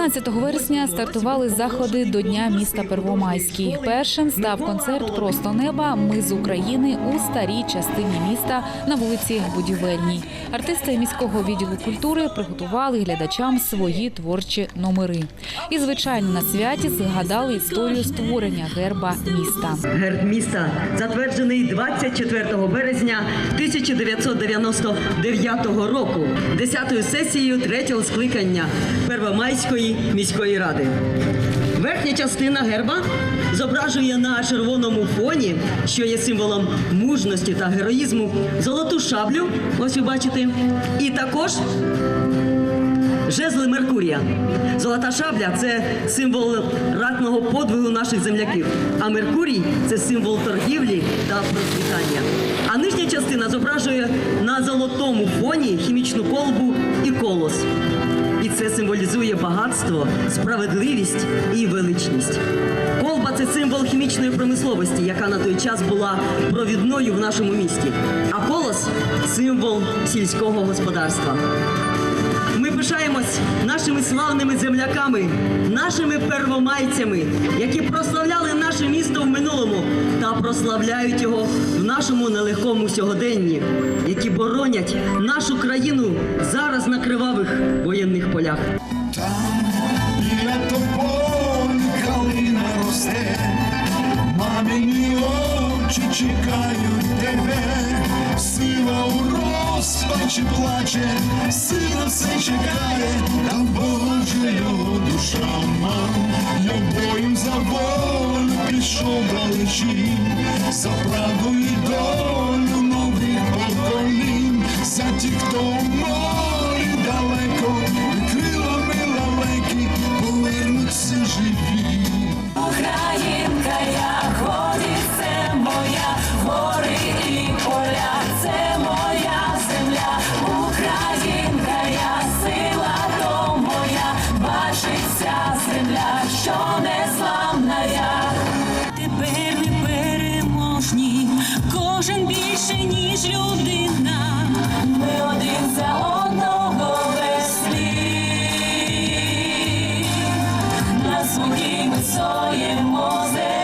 12 вересня стартували заходи до Дня міста Первомайський. Першим став концерт Просто неба. Ми з України у старій частині міста на вулиці Будівельній. Артисти міського відділу культури приготували глядачам свої творчі номери. І, звичайно, на святі згадали історію створення герба міста. Герб міста затверджений 24 березня 1999 року 10-ю сесією 3-го скликання Первомайської міської ради. Верхня частина герба зображує на червоному фоні, що є символом мужності та героїзму, золоту шаблю, ось ви бачите, і також Жезли Меркурія. Золота шабля це символ ратного подвигу наших земляків. А Меркурій це символ торгівлі та процвітання. А нижня частина зображує на золотому фоні хімічну колбу і колос. Це символізує багатство, справедливість і величність. Колба це символ хімічної промисловості, яка на той час була провідною в нашому місті. А колос символ сільського господарства. Ми пишаємось нашими славними земляками, нашими первомайцями, які прославляли наше місто в минулому та прославляють його в нашому нелегкому сьогоденні, які боронять нашу країну зараз на кривавих воєнних полях. Розпачі плаче, сина все чекає, та Боже його душа боїм за волю пішов далечі, за правду і долю нових поколінь, за ті, хто в бачиться земля, що незламна. Тепер ми переможні, кожен більше, ніж людина. Ми один за одного весь світ на своїй ми соємо землі.